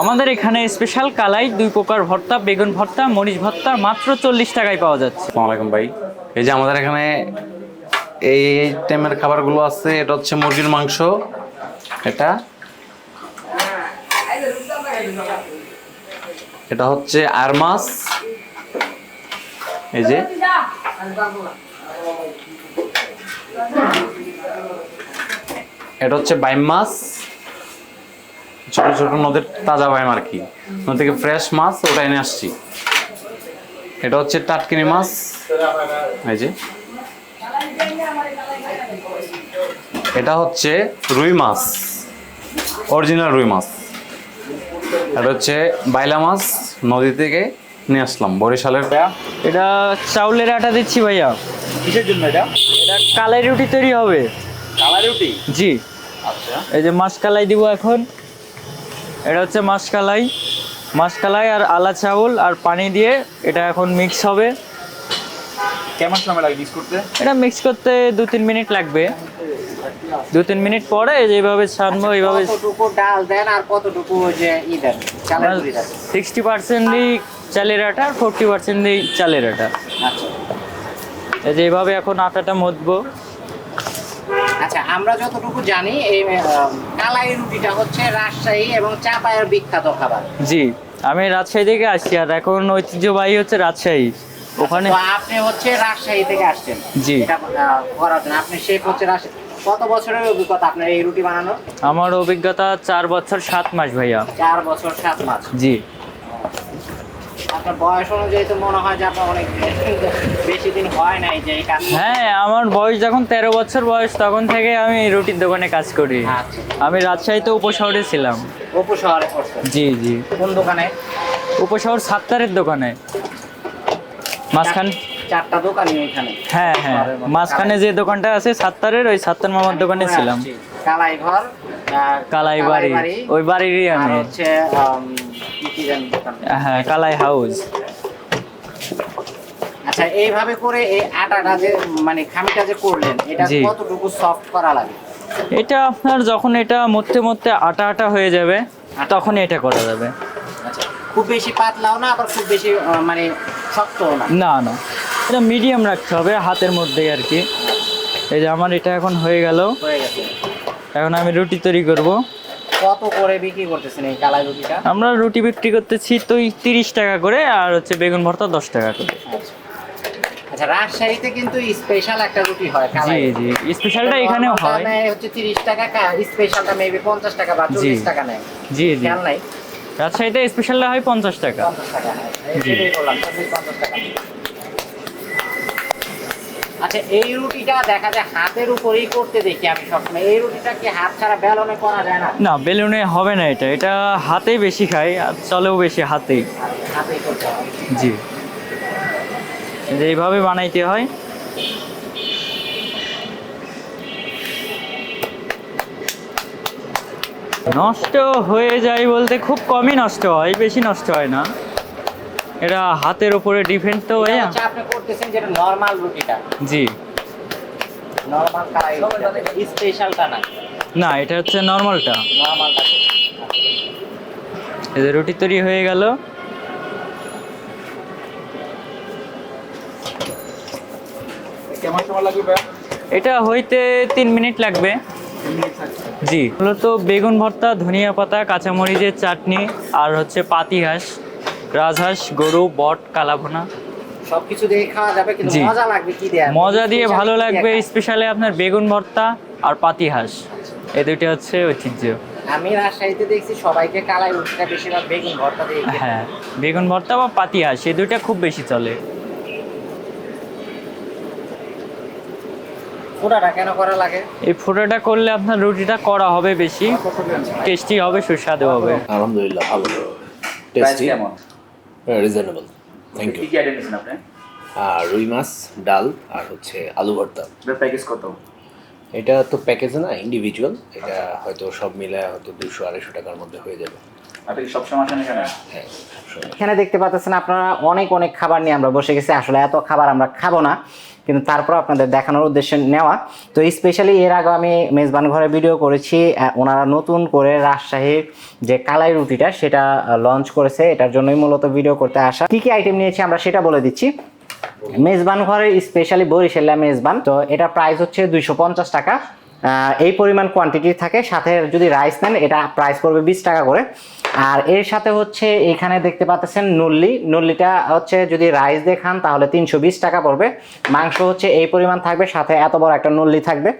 আমাদের এখানে স্পেশাল কালাই, দুই প্রকার ভর্তা, বেগুন ভর্তা, মরিচ ভর্তা, মাত্র চল্লিশ টাকায় পাওয়া যাচ্ছে। আলাইকুম ভাই। এই যে আমাদের এখানে এই টাইমের খাবারগুলো আছে, এটা হচ্ছে মুরগির মাংস, এটা এটা হচ্ছে আর মাছ, এই যে এটা হচ্ছে বাইম মাছ ছোট ছোট নদীর তাজা বাইম আর কি নদী থেকে ফ্রেশ মাছ ওটা এনে আসছি। এটা হচ্ছে টাটকিনি মাছ। এই যে। এটা হচ্ছে রুই মাছ। অরিজিনাল রুই মাছ। এটা হচ্ছে বাইলা মাছ। নদী থেকে নিয়ে আসলাম। বরিশালের এটা চাউলের আটা দিচ্ছি ভাইয়া। কিসের জন্য এটা? এটা কালাই রুটি তৈরি হবে। কালা রুটি? জি। আচ্ছা। এই যে মাছ কালাই দিব এখন। এটা হচ্ছে মাসকালাই মাসকালাই আর আলা চাউল আর পানি দিয়ে এটা এখন মিক্স হবে। কেমন সময় লাগে মিক্স করতে? এটা মিক্স করতে দু তিন মিনিট লাগবে। দু তিন মিনিট পরে এই যে এইভাবে ছানবো এইভাবে কতটুকু ডাল দেন আর কতটুকু যে ই দেন চালের গুঁড়ি দেন? সিক্সটি চালের আটা আর ফোরটি পার্সেন্ট দিই চালের আটা। আচ্ছা। এই যে এইভাবে এখন আটাটা মতবো। আচ্ছা আমরা যতটুকু জানি এই কালাই রুটিটা হচ্ছে রাজশাহী এবং চাপায়ের বিখ্যাত খাবার। জি আমি রাজশাহী থেকে আসছি আর এখন ঐতিহ্যবাহী হচ্ছে রাজশাহী। ওখানে আপনি হচ্ছে রাজশাহী থেকে আসছেন। জি। করার জন্য। আপনি শেফ হচ্ছে রাজশাহী। কত বছরের অভিজ্ঞতা আপনার এই রুটি বানানোর? আমার অভিজ্ঞতা চার বছর সাত মাস ভাইয়া। চার বছর সাত মাস। জি। আপনার বয়স অনুযায়ী তো মনে হয় যে আপনার অনেক বেশি দিন হয় নাই যে হ্যাঁ আমার বয়স যখন তেরো বছর বয়স তখন থেকে আমি রুটির দোকানে কাজ করি। আচ্ছা। আমি রাজশাহীতে উপশহরে ছিলাম। অপু শহরে করছেন জি জি। কোন দোকানে? উপশহর সাত্তারের দোকানে। মাঝখান চারটা দোকানই এখানে হ্যাঁ হ্যাঁ। মাঝখানে যে দোকানটা আছে সাত্তারের ওই সাত্তার মামার দোকানে ছিলাম। কালাই ঘর কালাই বাড়ি ওই বাড়িরই আমি। হচ্ছে হ্যাঁ কালাই হাউস। আচ্ছা এইভাবে করে এই আটাটা যে মানে খামিটা যে করলেন এটা কতটুকু সফট করা লাগে? এটা আপনার যখন এটা মধ্যে মধ্যে আটা আটা হয়ে যাবে তখন এটা করা যাবে। আচ্ছা খুব বেশি পাতলাও না আবার খুব বেশি মানে শক্তও না? না না। এটা মিডিয়াম রাখতে হবে হাতের মধ্যে আর কি। এই যে আমার এটা এখন হয়ে গেল। হয়ে গেছে। এখন আমি রুটি তৈরি করব। কত করে বিক্রি করতেছেন এই কালাই রুটিটা? আমরা রুটি বিক্রি করতেছি তো তিরিশ টাকা করে আর হচ্ছে বেগুন ভর্তা দশ টাকা করে। আচ্ছা রাজশাহীতে কিন্তু স্পেশাল একটা রুটি হয় জি জি স্পেশালটা এখানেও হয়। হচ্ছে তিরিশ টাকা স্পেশালটা মেবি পঞ্চাশ টাকা বা চল্লিশ টাকা নেয়। জি জি। খেয়াল নাই? রাজশাহীতে স্পেশালটা হয় পঞ্চাশ টাকা। পঞ্চাশ টাকা জি। বললাম চল্লিশ পঞ্চাশ টাকা। আচ্ছা এই রুটিটা দেখা যায় হাতের উপরেই করতে দেখি আমি সবসময়। এই রুটিটা কি হাত ছাড়া বেলনে করা যায় না? না বেলুনে হবে না এটা। এটা হাতেই বেশি খাই আর চলেও বেশি হাতেই। হাতেই করতে হবে জি। যে এইভাবে বানাইতে হয়। নষ্ট হয়ে যায় বলতে খুব কমই নষ্ট হয় বেশি নষ্ট হয় না। এটা হাতের উপরে ডিপেন্ড তো হচ্ছে আপনি করতেছেন যেটা নর্মাল রুটিটা। জি। নর্মাল স্পেশালটা না। না এটা হচ্ছে নর্মালটা নর্মালটা এই যে রুটি তৈরি হয়ে গেল। কেমন সময় লাগবে এটা হইতে তিন মিনিট লাগবে। জি। মূলত বেগুন ভর্তা ধনিয়া পাতা কাঁচামরিচের চাটনি আর হচ্ছে পাতি হাঁস রাজহাঁস গরু বট কালাভোনা। সবকিছু দিয়ে খাওয়া যাবে কিন্তু জি। মজা লাগবে কি দেয়া মজা দিয়ে ভালো লাগবে স্পেশালি আপনার বেগুন ভর্তা আর পাতি হাঁস। এই দুইটা হচ্ছে ঐতিহ্য। আমি রাজশাহীতে দেখছি সবাইকে কালাই রুটিটা বেশিরভাগ বেগুন ভর্তা দিয়ে। হ্যাঁ বেগুন ভর্তা বা পাতি হাঁস এই দুইটা খুব বেশি চলে। ফোড়াটা কেন করা লাগে? এই ফোটাটা করলে আপনার রুটিটা করা হবে বেশি টেস্টি হবে সুস্বাদু হবে। আলহামদুলিল্লাহ ভালো। টেস্টি কেমন? রিজনেবল থ্যাংক ইউ কি আইটেম নিয়েছেন আপনি? আর রুই মাছ ডাল আর হচ্ছে আলু ভর্তা। প্যাকেজ কত? এটা তো প্যাকেজ না ইন্ডিভিজুয়াল এটা হয়তো সব মিলে হয়তো দুশো আড়াইশো টাকার মধ্যে হয়ে যাবে। আপনি আসেন এখানে? হ্যাঁ এখানে দেখতে পাচ্ছেন আপনারা অনেক অনেক খাবার নিয়ে আমরা বসে গেছি। আসলে এত খাবার আমরা খাব না। কিন্তু তারপর আপনাদের দেখানোর উদ্দেশ্যে নেওয়া। তো স্পেশালি এর আগে আমি মেজবান ঘরে ভিডিও করেছি ওনারা নতুন করে রাজশাহীর যে কালাই রুটিটা সেটা লঞ্চ করেছে। এটার জন্যই মূলত ভিডিও করতে আসা। কী কী আইটেম নিয়েছি আমরা সেটা বলে দিচ্ছি। মেজবান ঘরের স্পেশালি বরিশাল্লা মেজবান, তো এটা প্রাইস হচ্ছে দুইশো পঞ্চাশ টাকা। এই পরিমাণ কোয়ান্টিটি থাকে। সাথে যদি রাইস নেন, এটা প্রাইস পড়বে বিশ টাকা করে। আর এর সাথে হচ্ছে এখানে দেখতে পাচ্ছেন নল্লি। নল্লিটা হচ্ছে যদি রাইস দিয়ে খান তাহলে তিনশো বিশ টাকা পড়বে। মাংস হচ্ছে এই পরিমাণ থাকবে, সাথে এত বড় একটা নল্লি থাকবে।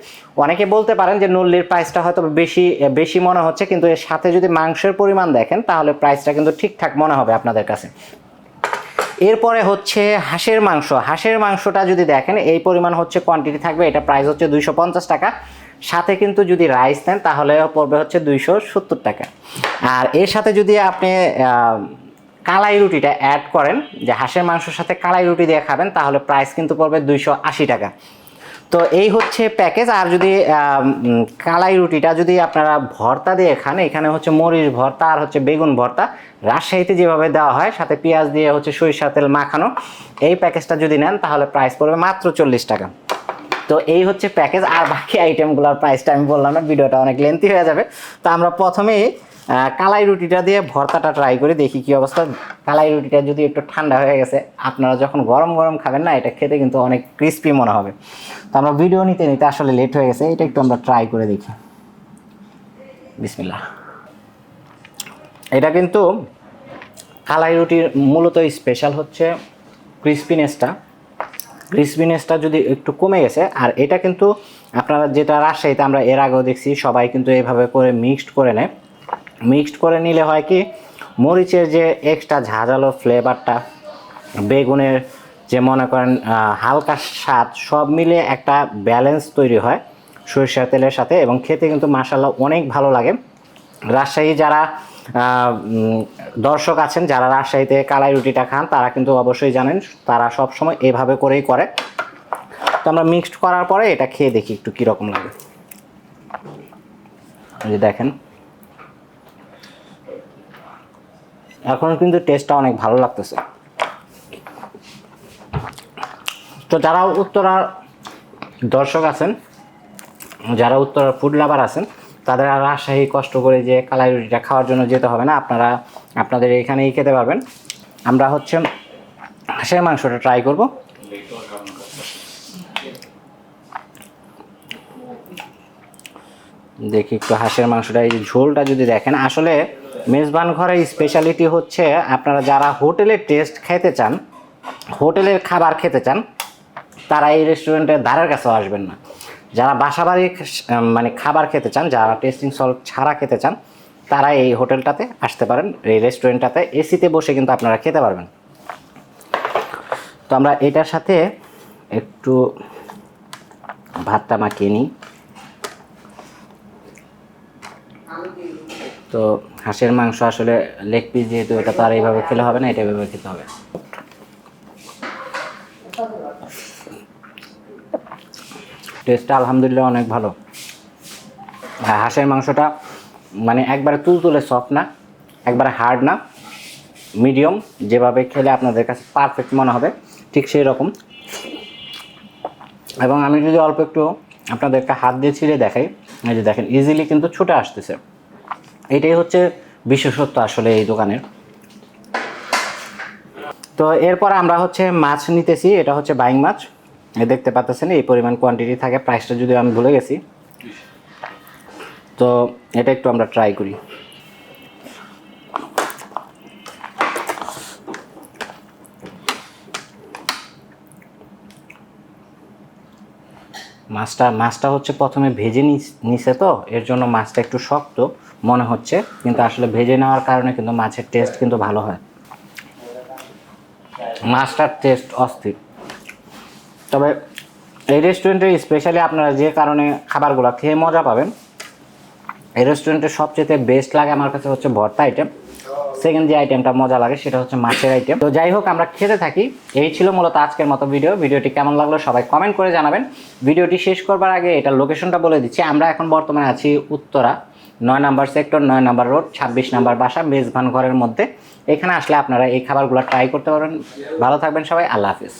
অনেকে বলতে পারেন যে নল্লির প্রাইসটা হয়তো বেশি বেশি মনে হচ্ছে, কিন্তু এর সাথে যদি মাংসের পরিমাণ দেখেন তাহলে প্রাইসটা কিন্তু ঠিকঠাক মনে হবে আপনাদের কাছে। এরপরে হচ্ছে হাঁসের মাংস। হাঁসের মাংসটা যদি দেখেন, এই পরিমাণ হচ্ছে কোয়ান্টিটি থাকবে, এটা প্রাইস হচ্ছে দুইশো পঞ্চাশ টাকা। সাথে কিন্তু যদি রাইস নেন, তাহলে পড়বে হচ্ছে দুইশো সত্তর টাকা। আর এর সাথে যদি আপনি কালাই রুটিটা অ্যাড করেন, যে হাঁসের মাংসের সাথে কালাই রুটি দিয়ে খাবেন, তাহলে প্রাইস কিন্তু পড়বে দুইশো আশি টাকা। তো এই হচ্ছে প্যাকেজ আর যদি কালাই রুটিটা যদি আপনারা ভর্তা দিয়ে খান, এখানে হচ্ছে মরিচ ভর্তা আর হচ্ছে বেগুন ভর্তা, রাজশাহীতে যেভাবে দেওয়া হয়, সাথে পেঁয়াজ দিয়ে হচ্ছে সরিষা তেল মাখানো, এই প্যাকেজটা যদি নেন, তাহলে প্রাইস পড়বে মাত্র চল্লিশ টাকা। তো এই হচ্ছে প্যাকেজ আর বাকি আইটেমগুলোর প্রাইসটা আমি বললাম না, ভিডিওটা অনেক লেন্থি হয়ে যাবে। তো আমরা প্রথমেই কালাই রুটিটা দিয়ে ভর্তাটা ট্রাই করে, দেখি কি অবস্থা। কালাই রুটিটা যদি একটু ঠান্ডা হয়ে গেছে, আপনারা যখন গরম গরম খাবেন না, এটা খেতে কিন্তু অনেক ক্রিস্পি মনে হবে। তো আমরা ভিডিও নিতে নিতে আসলে লেট হয়ে গেছে, এটা একটু আমরা ট্রাই করে দেখি। বিসমিল্লাহ। এটা কিন্তু কালাই রুটির মূলত স্পেশাল হচ্ছে ক্রিস্পিনেসটা ক্রিসপিনেসটা যদি একটু কমে গেছে, আর এটা কিন্তু আপনারা যেটা রাজশাহীতে আমরা এর আগেও দেখছি, সবাই কিন্তু এভাবে করে মিক্সড করে নেয়। মিক্সড করে নিলে হয় কি, মরিচের যে এক্সট্রা ঝাঁঝালো ফ্লেভারটা বেগুনের যে মনে করেন হালকা স্বাদ, সব মিলে একটা ব্যালেন্স তৈরি হয় সরিষার তেলের সাথে এবং খেতে কিন্তু মাসাল্লাহ অনেক ভালো লাগে। রাজশাহী যারা দর্শক আছেন যারা রাজশাহীতে কালাই রুটিটা খান, তারা কিন্তু অবশ্যই জানেন, তারা সব সময় এভাবে করেই করে। তো আমরা মিক্সড করার পরে এটা খেয়ে দেখি একটু কীরকম লাগে। যে দেখেন। এখন কিন্তু টেস্টটা অনেক ভালো লাগতেছে। তো যারা উত্তরার দর্শক আছেন, যারা উত্তরার ফুড লাভার আছেন তাদের আর রাজশাহী কষ্ট করে যে কালাই রুটিটা খাওয়ার জন্য যেতে হবে না, আপনারা আপনাদের এখানেই খেতে পারবেন। আমরা হচ্ছে হাঁসের মাংসটা ট্রাই করব। দেখি একটু হাঁসের মাংসটা, এই ঝোলটা যদি দেখেন, আসলে মেজবান ঘরের স্পেশালিটি হচ্ছে আপনারা যারা হোটেলের টেস্ট খেতে চান, হোটেলের খাবার খেতে চান, তারা এই রেস্টুরেন্টের ধারের কাছেও আসবেন না। যারা বাসাবাড়ি মানে খাবার খেতে চান, যারা টেস্টিং সল্ট ছাড়া খেতে চান, তারা এই হোটেলটাতে আসতে পারেন, এই রেস্টুরেন্টটাতে এসিতে বসে কিন্তু আপনারা খেতে পারবেন। তো আমরা এটার সাথে একটু ভাতটা মাখিয়ে নিই। তো হাঁসের মাংস আসলে লেগ পিস যেহেতু, এটা তো আর এইভাবে খেলে হবে না, এটা এভাবে খেতে হবে। টেস্টটা আলহামদুলিল্লাহ অনেক ভালো। আর হাঁসের মাংসটা মানে একবারে তুলতুলে সফট না, একবারে হার্ড না মিডিয়াম যেভাবে খেলে আপনাদের কাছে পারফেক্ট মনে হবে, ঠিক সেই রকম। এবং আমি যদি অল্প একটু আপনাদেরকে হাত দিয়ে ছিঁড়ে দেখাই, এই যে দেখেন ইজিলি কিন্তু ছুটে আসতেছে। এটাই হচ্ছে বিশেষত্ব আসলে এই দোকানের। তো এরপর আমরা হচ্ছে মাছ নিতেছি, এটা হচ্ছে বাইং মাছ। দেখতে পাচ্ছেন এই পরিমাণ কোয়ান্টিটি থাকে প্রাইসটা যদি আমি ভুলে গেছি। তো এটা একটু আমরা ট্রাই করি। মাছটা মাছটা হচ্ছে প্রথমে ভেজে নিছে তো, এর জন্য মাছটা একটু শক্ত মনে হচ্ছে, কিন্তু আসলে ভেজে নেওয়ার কারণে কিন্তু মাছের টেস্ট কিন্তু ভালো হয়। মাছটার টেস্ট অস্থির। তবে এই রেস্টুরেন্টে স্পেশালি আপনারা যে কারণে খাবারগুলো খেয়ে মজা পাবেন, এই রেস্টুরেন্টের সবচেয়ে বেস্ট লাগে আমার কাছে হচ্ছে ভর্তা আইটেম সেকেন্ড যে আইটেমটা মজা লাগে সেটা হচ্ছে মাছের আইটেম তো যাই হোক, আমরা খেতে থাকি। এই ছিল মূলত আজকের মতো ভিডিও ভিডিওটি কেমন লাগল সবাই কমেন্ট করে জানাবেন। ভিডিওটি শেষ করবার আগে এটা লোকেশনটা বলে দিচ্ছি। আমরা এখন বর্তমানে আছি উত্তরা, নয় নাম্বার সেক্টর নয় নাম্বার রোড ছাব্বিশ নাম্বার বাসা মেজভান ঘরের মধ্যে। এখানে আসলে আপনারা এই খাবারগুলো ট্রাই করতে পারেন ভালো থাকবেন সবাই। আল্লাহ হাফিজ।